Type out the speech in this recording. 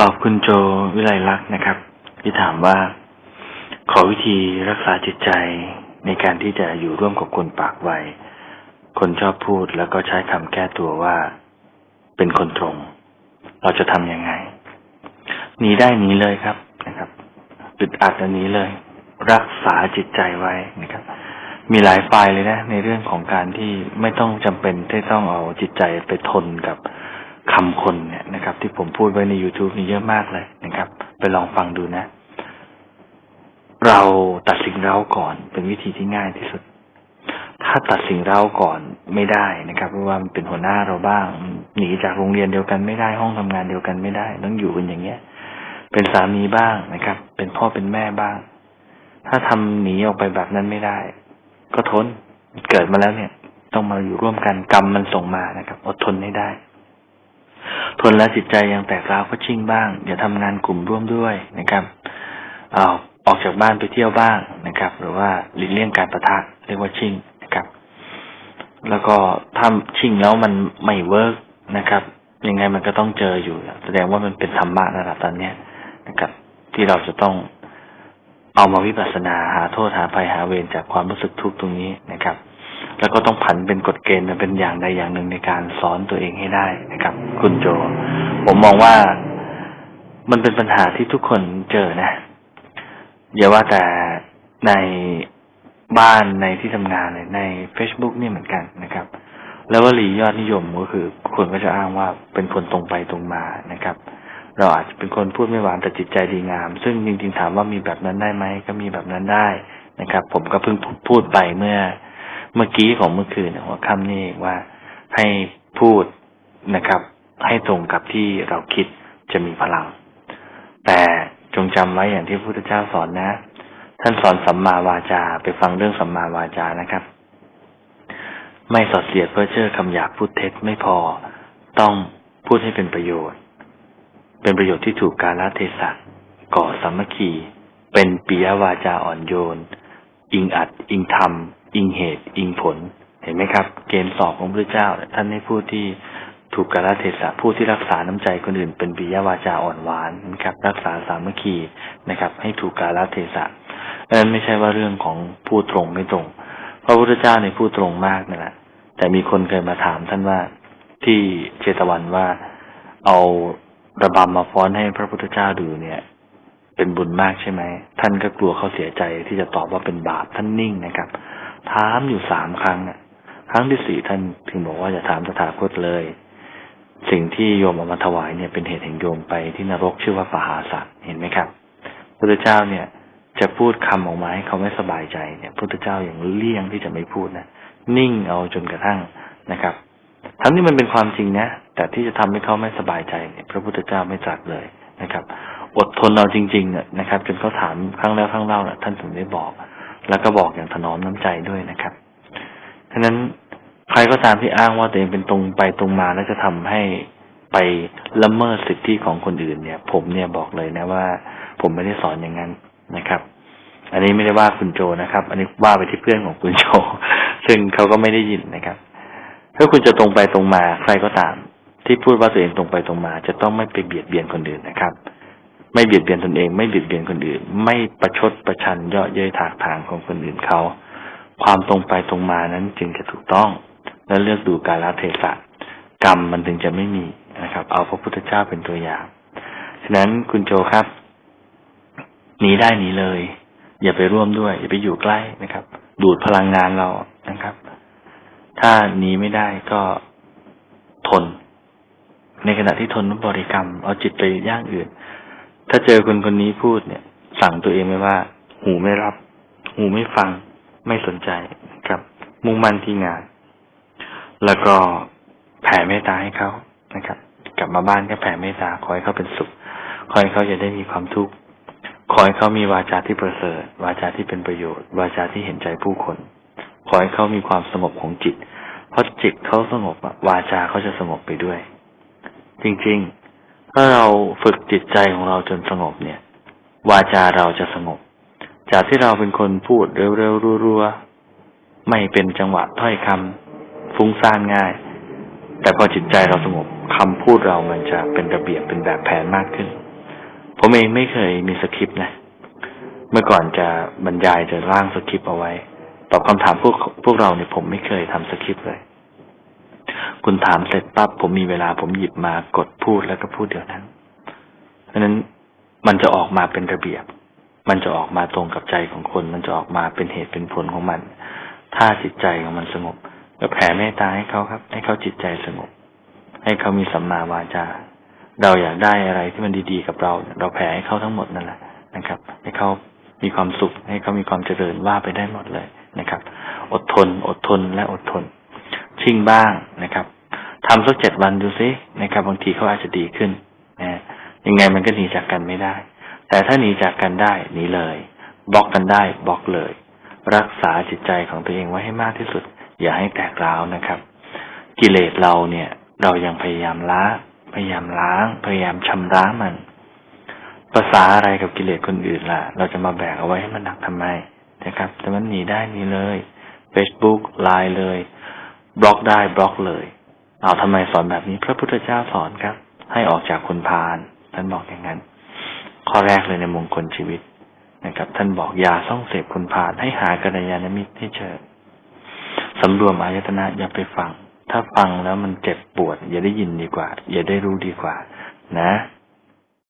ตอบคุณโจวิไลลักษณ์นะครับ ที่ถามว่า ขอวิธีรักษาจิตใจในการที่จะอยู่ร่วมกับคนปากไวคนชอบพูดแล้วก็ใช้คำแก้ตัวว่า เป็นคนตรง เราจะทำยังไงหนีได้หนีเลยครับนะครับอึดอัดอันนี้เลย รักษาจิตใจไว้นะครับ มีหลายไฟล์เลยนะ ในเรื่องของการที่ไม่ต้องจำเป็นที่ต้องเอาจิตใจไปทนกับ คำคนเนี่ยนะครับ ที่ผมพูดไว้ใน YouTube นี่เยอะมากเลยนะครับ ไปลองฟังดูนะ เราตัดสิ่งเราก่อนเป็นวิธีที่ง่ายที่สุด ถ้าตัดสิ่งเราก่อนไม่ได้นะครับเพราะว่ามันเป็นหัวหน้าเราบ้าง หนีจากโรงเรียนเดียวกันไม่ได้ห้องทำงานเดียวกันไม่ได้ต้องอยู่กันอย่างเงี้ย เป็นสามีบ้างนะครับ เป็นพ่อเป็นแม่บ้าง ถ้าทำหนีออกไปแบบนั้นไม่ได้ ก็ทนเกิดมาแล้วเนี่ย ต้องมาอยู่ร่วมกันกรรมมันส่งมานะครับ อดทนให้ได้ ทนแล้วจิตใจยังแตกร้าวก็ชิ่งบ้างอย่าทำงานกลุ่มร่วมด้วยนะครับเอาออกจากบ้านไปเที่ยวบ้างนะครับ หรือว่าหลีกเลี่ยงการประทะเรียกว่าชิ่งนะครับ แล้วก็ถ้าชิ่งแล้วมันไม่เวิร์กนะครับ ยังไงมันก็ต้องเจออยู่ แสดงว่ามันเป็นธรรมะระดับตอนเนี้ยนะครับ ที่เราจะต้องเอามาวิปัสสนาหาโทษหาภัยหาเวรจากความรู้สึกทุกข์ตรงนี้นะครับ แล้วก็ต้องผันเป็นกฎเกณฑ์เป็นอย่างใดอย่างหนึ่งในการสอนตัวเองให้ได้นะครับ คุณโจ ผมมองว่ามันเป็นปัญหาที่ทุกคนเจอนะอย่าว่าแต่ในบ้านในที่ทำงานเลยใน Facebook นี่เหมือนกันนะครับ แล้ววลียอดนิยมก็คือคนก็จะอ้างว่าเป็นคนตรงไปตรงมานะครับ เราอาจจะเป็นคนพูดไม่หวานแต่จิตใจดีงาม ซึ่งจริงๆถามว่ามีแบบนั้นได้ไหมก็มีแบบนั้นได้นะครับ ผมก็เพิ่งพูดไปเมื่อ เมื่อกี้ของเมื่อคืนหัวค่ำนี่เองว่าให้พูดนะครับ ให้ตรงกับที่เราคิดจะมีพลัง แต่จงจำไว้อย่างที่พระพุทธเจ้าสอนนะ ท่านสอนสัมมาวาจาไปฟังเรื่องสัมมาวาจานะครับ ไม่สอดเสียดเพื่อเชื่อคำหยาบพูดเท็จไม่พอ ต้องพูดให้เป็นประโยชน์ เป็นประโยชน์ที่ถูกกาลเทศะก่อสามัคคี เป็นปิยวาจาอ่อนโยน อิงอัด อิงธรรม อิงเหตุ อิงผล เห็นไหมครับ เกณฑ์สอบของพระเจ้า ท่านให้ผู้ที่ถูกกาลเทศะผู้ที่รักษาน้ำใจคนอื่น เป็นปิยวาจาอ่อนหวานนะครับรักษาสามัคคีนะครับ ให้ถูกกาลเทศะนั้นไม่ใช่ว่าเรื่องของพูดตรงไม่ตรง พระพุทธเจ้าในพูดตรงมากนั่นแหละแต่มีคนเคยมาถามท่านว่าที่เชตวันว่าเอาระบำมาฟ้อนให้พระพุทธเจ้าดูเนี่ย เป็นบุญมากใช่ไหม ท่านก็กลัวเขาเสียใจที่จะตอบว่าเป็นบาปท่านนิ่งนะครับ ถามอยู่สามครั้งอะ ครั้งที่สี่ท่านถึงบอกว่าอย่าถามตถาคตเลย สิ่งที่โยมเอามาถวายเนี่ยเป็นเหตุแห่งโยมไปที่นรกชื่อว่าปหาสัตเห็นไหมครับพระเจ้าเนี่ยจะพูดคำออกมาให้เขาไม่สบายใจเนี่ยพระเจ้าอย่างเลี่ยงที่จะไม่พูดนะนิ่งเอาจนกระทั่งนะครับ ทั้งนี้มันเป็นความจริงนะแต่ที่จะทำให้เขาไม่สบายใจเนี่ย พระพุทธเจ้าไม่ตรัสเลยนะครับ อดทนเราจริงๆเนี่ยนะครับ จนเขาถามครั้งแล้วครั้งเล่าเนี่ยท่านถึงได้บอก แล้วก็บอกอย่างถนอมน้ำใจด้วยนะครับฉะนั้นใครก็ตามที่อ้างว่าตัวเองเป็นตรงไปตรงมาแล้วจะทำให้ไปละเมิดสิทธิของคนอื่นเนี่ย ผมเนี่ยบอกเลยนะว่า ผมไม่ได้สอนอย่างนั้นนะครับ อันนี้ไม่ได้ว่าคุณโจนะครับ อันนี้ว่าไปที่เพื่อนของคุณโจ ซึ่งเขาก็ไม่ได้ยินนะครับ ถ้าคุณจะตรงไปตรงมา ใครก็ตาม ที่พูดว่าตัวเองตรงไปตรงมา จะต้องไม่ไปเบียดเบียนคนอื่นนะครับ ไม่เบียดเบียนตนเอง ไม่เบียดเบียนคนอื่น ไม่ประชดประชันเยาะเย้ยถากถางของคนอื่นเขา ความตรงไปตรงมานั้นจึงจะถูกต้อง และเลือกดูกาลเทศะกรรมมันถึงจะไม่มีนะครับ เอาพระพุทธเจ้าเป็นตัวอย่างฉะนั้นคุณโจครับหนีได้หนีเลย อย่าไปร่วมด้วย อย่าไปอยู่ใกล้นะครับ ดูดพลังงานเรานะครับ ถ้าหนีไม่ได้ก็ทน ในขณะที่ทนบริกรรม เอาจิตไปย่างอื่น ถ้าเจอคนคนนี้พูดเนี่ย สั่งตัวเองไว้ว่า หูไม่รับ หูไม่ฟัง ไม่สนใจนะครับ มุ่งมั่นที่งาน แล้วก็แผ่เมตตาให้เขานะครับ กลับมาบ้านก็แผ่เมตตาขอให้เขาเป็นสุขขอให้เขาจะได้มีความทุกข์ขอให้เขามีวาจาที่ประเสริฐ วาจาที่เป็นประโยชน์ วาจาที่เห็นใจผู้คน ขอให้เขามีความสงบของจิต เพราะจิตเขาสงบวาจาเขาจะสงบไปด้วย จริง ๆ ถ้าเราฝึกจิตใจของเราจนสงบเนี่ย วาจาเราจะสงบ จากที่เราเป็นคนพูดเร็วๆรัวๆไม่เป็นจังหวะถ้อยคำฟุ้งซ่านง่าย แต่พอจิตใจเราสงบคำพูดเรามันจะเป็นระเบียบเป็นแบบแผนมากขึ้น ผมเองไม่เคยมีสคริปต์นะ เมื่อก่อนจะบรรยายจะร่างสคริปต์เอาไว้ ตอบคำถามพวกพวกเราเนี่ยผมไม่เคยทำสคริปต์เลย คุณถามเสร็จปั๊บผมมีเวลาผมหยิบมากดพูดแล้วก็พูดเดี๋ยวนั้นเพราะนั้นมันจะออกมาเป็นระเบียบ มันจะออกมาตรงกับใจของคน มันจะออกมาเป็นเหตุเป็นผลของมัน ถ้าจิตใจของมันสงบก็แผ่เมตตาให้เขาครับ ให้เขาจิตใจสงบ ให้เขามีสัมมาวาจา เราอยากได้อะไรที่มันดีๆกับเรา เราแผ่ให้เขาทั้งหมดนั่นแหละนะครับ ให้เขามีความสุข ให้เขามีความเจริญว่าไปได้หมดเลยนะครับ อดทน อดทนและอดทน ชิ่งบ้างนะครับ ทำสักเจ็ดวันดูซินะครับบางทีเขาอาจจะดีขึ้นนะยังไงมันก็หนีจากกันไม่ได้ แต่ถ้าหนีจากกันได้หนีเลยบล็อกกันได้บล็อกเลย รักษาจิตใจของตัวเองไว้ให้มากที่สุด อย่าให้แตกร้าวนะครับ กิเลสเราเนี่ย เรายังพยายามล้าพยายามล้าง พยายามชำระมันภาษาอะไรกับกิเลสคนอื่นล่ะ เราจะมาแบกเอาไว้ให้มันหนักทำไมนะครับแต่มันหนีได้หนีเลย Facebook ไลน์เลยบล็อกได้บล็อกเลย เอาทำไมสอนแบบนี้ พระพุทธเจ้าสอนครับ ให้ออกจากคนพาลท่านบอกอย่างนั้น ข้อแรกเลยในมงคลชีวิตนะครับ ท่านบอกอย่าส่องเสพคนพาลให้หากัลยาณมิตรให้เจอสำรวมอายตนะอย่าไปฟัง ถ้าฟังแล้วมันเจ็บปวด อย่าได้ยินดีกว่า อย่าได้รู้ดีกว่า นะ